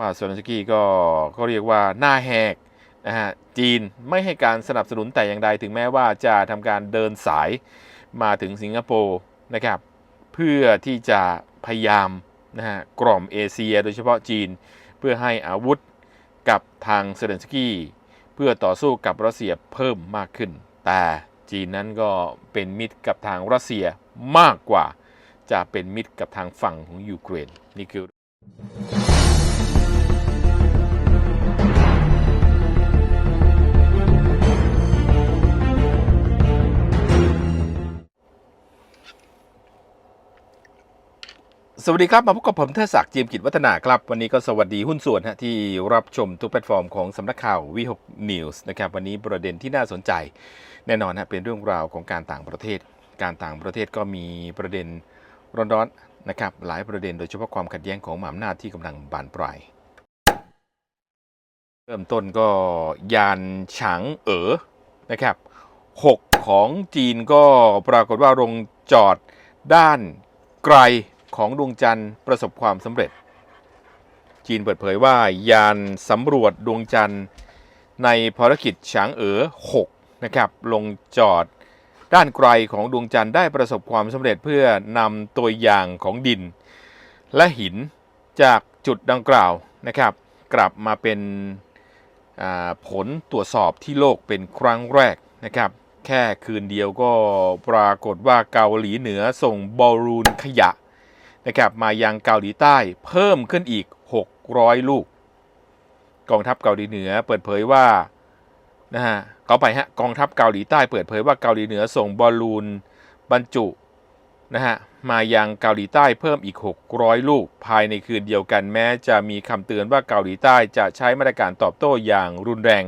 ว่าโซเลนสกี้ก็เขาเรียกว่าหน้าแหกนะฮะจีนไม่ให้การสนับสนุนแต่อย่างใดถึงแม้ว่าจะทำการเดินสายมาถึงสิงคโปร์นะครับ เพื่อที่จะพยายามนะฮะกล่อมเอเชีย โดยเฉพาะจีนเพื่อให้อาวุธกับทางเซเลนสกี้เพื่อต่อสู้กับรัสเซียเพิ่มมากขึ้น แต่จีนนั้นก็เป็นมิตรกับทางรัสเซียมากกว่า จะเป็นมิตรกับทางฝั่งของยูเครนนี่คือ วัสดีครับ มาพบกับผมเทดศักดิ์จีมกิจวัฒนาครับ วันนี้ก็สวัสดีหุ้นส่วนฮะที่รับชมทุกแพลตฟอร์มของสำนักข่าววิหกนิวส์นะครับวันนี้ประเด็นที่น่าสนใจแน่นอนฮะเป็นเรื่องราวของการต่างประเทศ การต่างประเทศก็มีประเด็นร้อนๆนะครับหลายประเด็นโดยเฉพาะความขัดแย้งของหมหาอำนาจที่กำลังบานปลายเริ่มต้นก็ยานฉางเอ๋อนะครับหกของจีนก็ปรากฏว่าลงจอดด้านไกล ของดวงจันทร์ประสบความสำเร็จ จีนเปิดเผยว่ายานสำรวจดวงจันทร์ในภารกิจฉางเอ๋อ6นะครับลงจอดด้านไกลของดวงจันทร์ได้ประสบความสำเร็จเพื่อนำตัวอย่างของดิน และหินจากจุดดังกล่าวนะครับ กลับมาเป็นผลตรวจสอบที่โลกเป็นครั้งแรกนะครับ แค่คืนเดียวก็ปรากฏว่าเกาหลีเหนือส่งบอลลูนขยะ นะครับมายังเกาหลีใต้เพิ่มขึ้นอีก 600 ลูก กองทัพเกาหลีเหนือเปิดเผยว่านะฮะเขาไปฮะกองทัพเกาหลีใต้เปิดเผยว่าเกาหลีเหนือส่งบอลลูนบรรจุนะฮะมายังเกาหลีใต้เพิ่มอีก 600 ลูก ภายในคืนเดียวกันแม้จะมีคำเตือนว่าเกาหลีใต้จะใช้มาตรการตอบโต้อย่างรุนแรง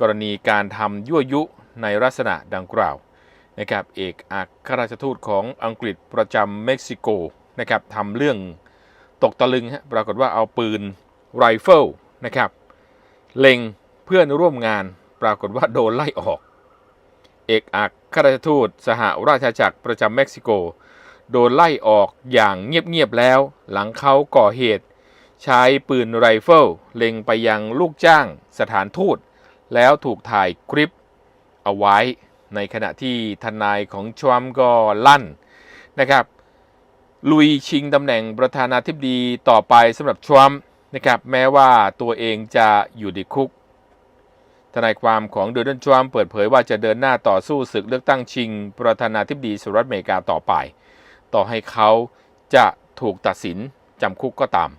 กรณีการทำยั่วยุในลักษณะดังกล่าว นะครับเอกอัครราชทูตของอังกฤษประจำเม็กซิโกนะครับทำเรื่องตกตะลึงฮะปรากฏว่าเอาปืนไรเฟิลนะครับเล็งเพื่อนร่วมงานปรากฏว่าโดนไล่ออก เอกอัครราชทูตสหราชอาณาจักรประจำเม็กซิโก โดนไล่ออกอย่างเงียบๆแล้ว หลังเขาก่อเหตุ ใช้ปืนไรเฟิลเล็งไปยังลูกจ้างสถานทูต แล้วถูกถ่ายคลิปเอาไว้ ในขณะที่ทนายของทรัมป์ก็ลั่นนะครับ ลุยชิงตำแหน่งประธานาธิบดีต่อไปสำหรับทรัมป์นะครับแม้ว่าตัวเองจะอยู่ในคุก ทนายความของโดนัลด์ทรัมป์เปิดเผยว่าจะเดินหน้าต่อสู้ศึกเลือกตั้งชิง ประธานาธิบดีสหรัฐอเมริกาต่อไป ต่อให้เขาจะถูกตัดสินจำคุกก็ตาม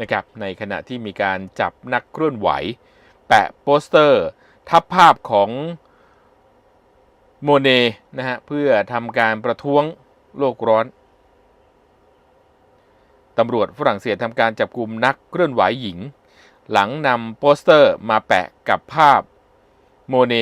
นะครับในขณะที่มีการจับนักเคลื่อนไหว แปะโปสเตอร์ ทับภาพของ โมเนนะฮะเพื่อทำการประท้วงโลกร้อนตำรวจฝรั่งเศสทำการจับกลุ่มนักเคลื่อนไหวหญิง หลังนำโปสเตอร์มาแปะกับภาพโมเน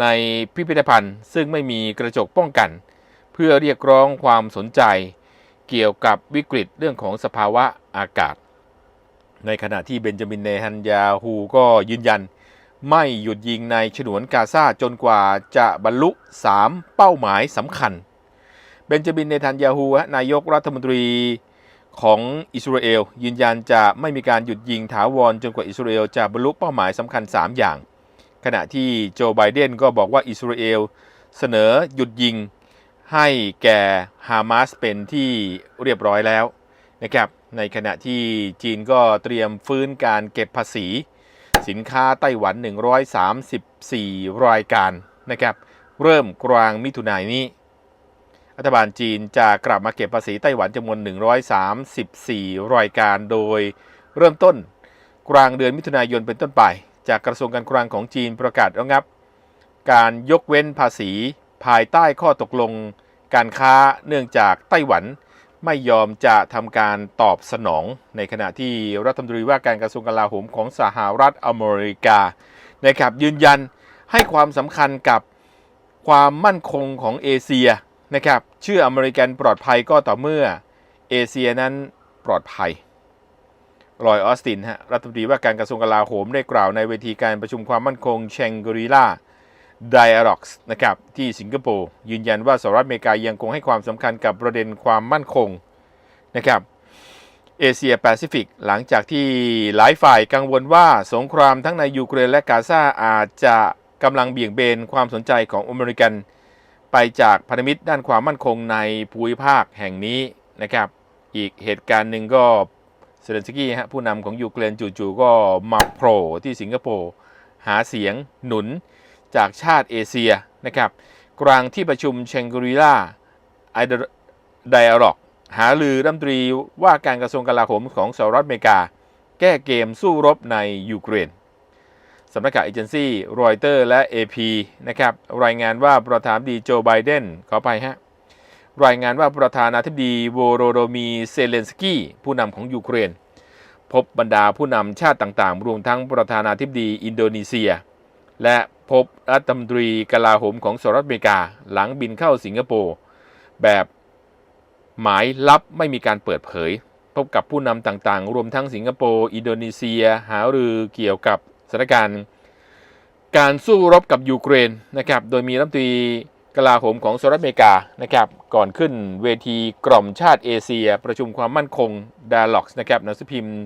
ในพิพิธภัณฑ์ ซึ่งไม่มีกระจกป้องกัน เพื่อเรียกร้องความสนใจ เกี่ยวกับวิกฤตเรื่องของสภาวะอากาศ ในขณะที่เบนจามินเนฮันยาฮูก็ยืนยัน ไม่หยุดยิงในฉนวนกาซาจนกว่าจะบรรลุ 3 เป้าหมายสำคัญ เบนจามินเนทันยาฮูนายกรัฐมนตรีของอิสราเอล ยืนยันจะไม่มีการหยุดยิงถาวรจนกว่าอิสราเอลจะบรรลุเป้าหมายสำคัญ 3 อย่าง ขณะที่โจไบเดนก็บอกว่าอิสราเอลเสนอหยุดยิงให้แก่ฮามาสเป็นที่เรียบร้อยแล้วนะครับในขณะที่จีนก็เตรียมฟื้นการเก็บภาษี สินค้าไต้หวัน 134 รายการนะครับ เริ่มกลางมิถุนายนนี้ รัฐบาลจีนจะกลับมาเก็บภาษีไต้หวันจำนวน 134 รายการ โดยเริ่มต้นกลางเดือนมิถุนายนเป็นต้นไป จากกระทรวงการคลังของจีนประกาศระงับ การยกเว้นภาษีภายใต้ข้อตกลงการค้าเนื่องจากไต้หวัน ไม่ยอมจะทำการตอบสนอง ในขณะที่รัฐมนตรีว่าการกระทรวงกลาโหมของสหรัฐอเมริกานะครับยืนยันให้ความสำคัญกับความมั่นคงของเอเชียนะครับเชื่ออเมริกันปลอดภัยก็ต่อเมื่อเอเชียนั้นปลอดภัยรอยออสตินฮะรัฐมนตรีว่าการกระทรวงกลาโหมได้กล่าวในเวทีการประชุมความมั่นคงเชงกรีลา d i a l o g u e นะครับที่สิงคโปร์ยืนยันว่าสหรัฐอเมริกายังคงให้ความสำคัญกับประเด็นความมั่นคงนะครับเอเชียแปซิฟิกหลังจากที่หลายฝ่ายกังวลว่าสงครามทั้งในยูเครนและกาซาอาจจะกำลังเบี่ยงเบนความสนใจของอเมริกัน ไปจากพันธมิตรด้านความมั่นคงในภูมิภาคแห่งนี้นะครับอีกเหตุการณ์หนึ่งก็เซเลนสกี้ฮะผู้นำของยูเครนจู่ๆก็มาโผล่ที่สิงคโปร์หาเสียงหนุน จากชาติเอเชียนะครับกลางที่ประชุมเชงกรีลาไอเดอร็อกหาลือรัฐมนตรีว่าการกระทรวงกลาโหมของสหรัฐอเมริกา แก้เกมสู้รบในยูเครนสำนักข่าวเอเจนซี่รอยเตอร์และ AP นะครับรายงานว่าประธานดีโจไบเดนขอไปฮะรายงานว่าประธานาธิบดีโวโรโดมีเซเลนสกี้ผู้นำของยูเครน พบบรรดาผู้นำชาติต่างๆ รวมทั้งประธานาธิบดีอินโดนีเซีย และ พบรัฐมนตรีกลาโหมของสหรัฐอเมริกา หลังบินเข้าสิงคโปร์แบบหมายลับไม่มีการเปิดเผย พบกับผู้นำต่างๆ รวมทั้งสิงคโปร์อินโดนีเซีย หารือเกี่ยวกับสถานการณ์การสู้รบกับยูเครนนะครับ โดยมีรัฐมนตรีกลาโหมของสหรัฐอเมริกานะครับ ก่อนขึ้นเวทีกล่อมชาติเอเชีย ประชุมความมั่นคงดาล็อกนะครับหนังสือพิมพ์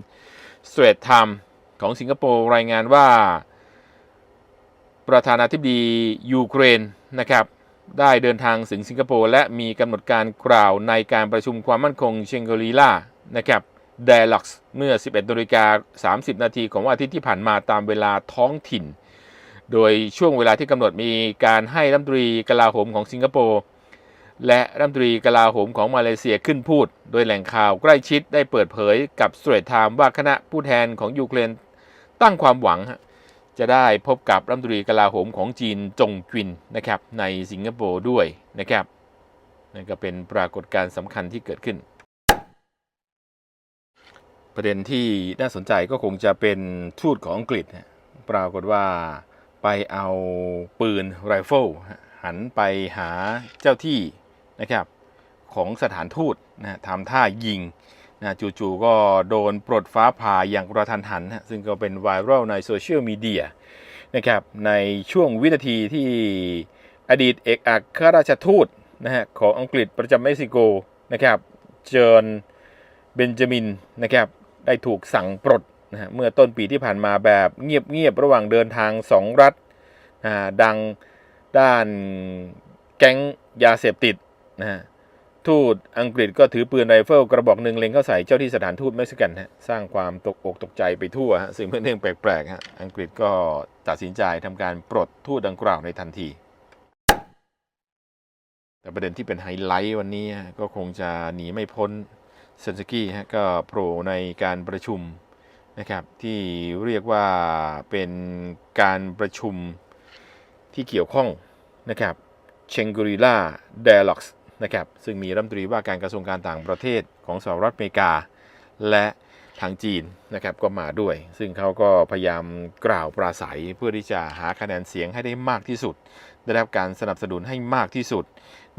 สเตรทไทม์ของสิงคโปร์รายงานว่า ประธานาธิบดียูเครนนะครับได้เดินทางถึงสิงคโปร์และมีกำหนดการกล่าวในการประชุมความมั่นคงเชงโกรีล่านะครับเดล็อกเมื่อ 11นาฬิกา30 นาทีของวันอาทิตย์ที่ผ่านมาตามเวลาท้องถิ่น โดยช่วงเวลาที่กำหนดมีการให้รัฐมนตรีกลาโหมของสิงคโปร์และรัฐมนตรีกลาโหมของมาเลเซียขึ้นพูด โดยแหล่งข่าวใกล้ชิดได้เปิดเผยกับสเตรทไทม์ว่าคณะผู้แทนของยูเครนตั้งความหวังฮะ จะได้พบกับรัฐมนตรีกลาโหมของจีนจงกวินนะครับในสิงคโปร์ด้วยนะครับนั่นก็เป็นปรากฏการณ์สำคัญที่เกิดขึ้น ประเด็นที่น่าสนใจก็คงจะเป็นทูตของอังกฤษ ปรากฏว่าไปเอาปืนไรเฟิลหันไปหาเจ้าที่นะครับของสถานทูตนะทำท่ายิง นะจู่ๆก็โดนปลดฟ้าผ่าอย่างกระทันหัน ซึ่งก็เป็นไวรัลในโซเชียลมีเดียนะครับในช่วงวินาทีที่อดีตเอกอัครราชทูตนะฮะของอังกฤษประจำเม็กซิโกนะครับเจอร์นเบนจามินนะครับได้ถูกสั่งปลดนะฮะเมื่อต้นปีที่ผ่านมาแบบเงียบๆระหว่างเดินทางสองรัฐนะดังด้านแก๊งยาเสพติดนะฮะ ทูตอังกฤษก็ถือปืนไรเฟิลกระบอกหนึ่งเล็งเข้าใส่เจ้าที่สถานทูตเม็กซิกันฮะสร้างความตกอกตกใจไปทั่วฮะสิ่งเป็นเรื่องแปลกๆฮะอังกฤษก็ตัดสินใจทำการปลดทูตดังกล่าวในทันที แต่ประเด็นที่เป็นไฮไลท์วันนี้ก็คงจะหนีไม่พ้นเซนสกี้ฮะก็โผล่ในการประชุมนะครับที่เรียกว่าเป็นการประชุมที่เกี่ยวข้องนะครับเชงกรีลาเดล็อกส์ นะครับซึ่งมีรัฐมนตรีว่าการกระทรวงการต่างประเทศของสหรัฐอเมริกา และทางจีนนะครับก็มาด้วย ซึ่งเขาก็พยายามกล่าวปราศัยเพื่อที่จะหาคะแนนเสียงให้ได้มากที่สุด ได้รับการสนับสนุนให้มากที่สุด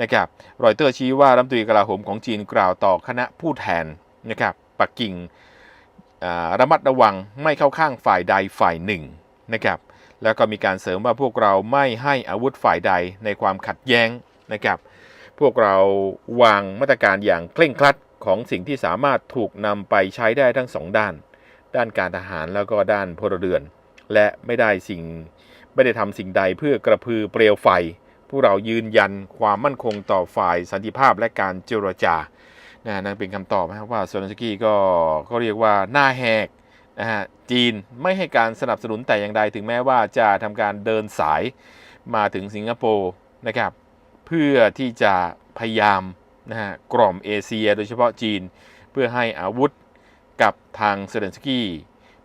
นะครับรอยเตอร์ชี้ว่ารัฐมนตรีกลาโหมของจีนกล่าวต่อคณะผู้แทนนะครับปักกิ่งระมัดระวังไม่เข้าข้างฝ่ายใดฝ่ายหนึ่งนะครับแล้วก็มีการเสริมว่าพวกเราไม่ให้อาวุธฝ่ายใดในความขัดแย้งนะครับ พวกเราวางมาตรการอย่างเคร่งครัดของสิ่งที่สามารถถูกนำไปใช้ได้ทั้งสองด้าน ด้านการทหารแล้วก็ด้านพลเรือน และไม่ได้สิ่งไม่ได้ทำสิ่งใดเพื่อกระพือเปลวไฟ พวกเรายืนยันความมั่นคงต่อฝ่ายสันติภาพและการเจรจานะนั่นเป็นคำตอบนะครับว่าโซนสกี้ก็ก็เรียกว่าหน้าแหกนะฮะจีนไม่ให้การสนับสนุนแต่อย่างใดถึงแม้ว่าจะทำการเดินสายมาถึงสิงคโปร์นะครับ เพื่อที่จะพยายามนะฮะกล่อมเอเชีย โดยเฉพาะจีน เพื่อให้อาวุธกับทางเซเลนสกี้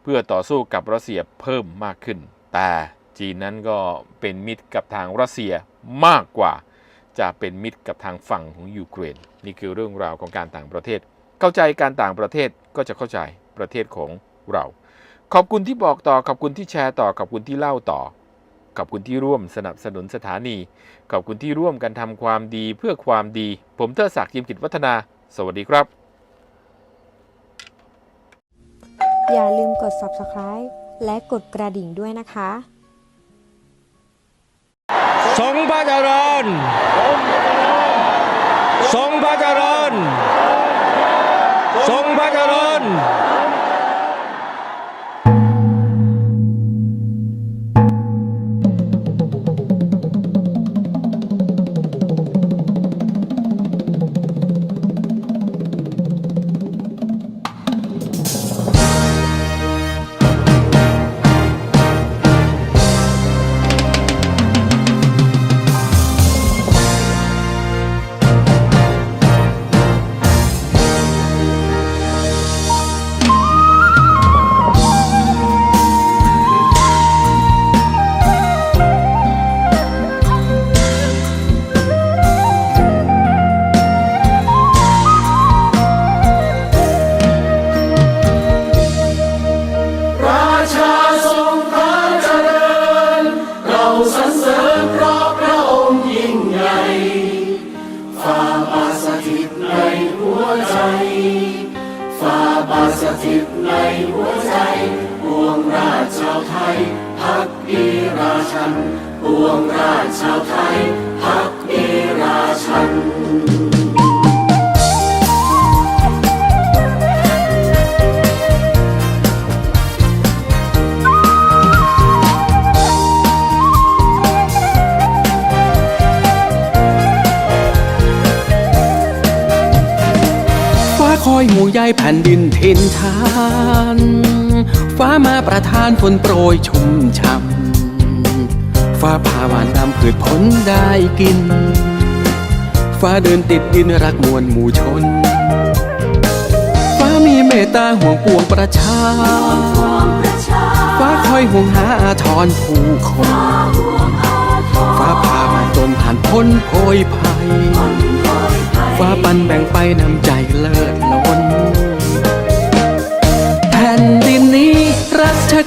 เพื่อต่อสู้กับรัสเซียเพิ่มมากขึ้น แต่จีนนั้นก็เป็นมิตรกับทางรัสเซียมากกว่า จะเป็นมิตรกับทางฝั่งของยูเครน นี่คือเรื่องราวของการต่างประเทศ เข้าใจการต่างประเทศก็จะเข้าใจประเทศของเรา ขอบคุณที่บอกต่อขอบคุณที่แชร์ต่อขอบคุณที่เล่าต่อ ขอบคุณที่ร่วมสนับสนุนสถานี ขอบคุณที่ร่วมกันทำความดีเพื่อความดี ผมเทอศักดิ์ยิมกิจวัฒนา สวัสดีครับ อย่าลืมกด subscribe และกดกระดิ่งด้วยนะคะทรงพระเจริญทรงพระเจริญทรงพระเจริญ สิบในหัวใจปวงราชชาวไทยพักดีราชันปวงราชชาวไทยพักดีราชัน อยหมู่ใยแผ่นดินทินทาน ฟ้ามาประทานฝนโปรยชุ่มช่ำฟ้าพาหวานตามผืชผลได้กิน ฟ้าเดินติดดินรักมวลหมู่ชน ฟ้ามีเมตตาห่วงปวงประชา ฟ้าคอยห่วงหาอาทรผู้คน ฟ้าพามาจนผ่านพ้นโพยภัย ฟ้าปันแบ่งไปนำใจเลิศ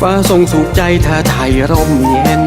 ฟ้าทรงสุขใจถ้าไทยร่มเย็น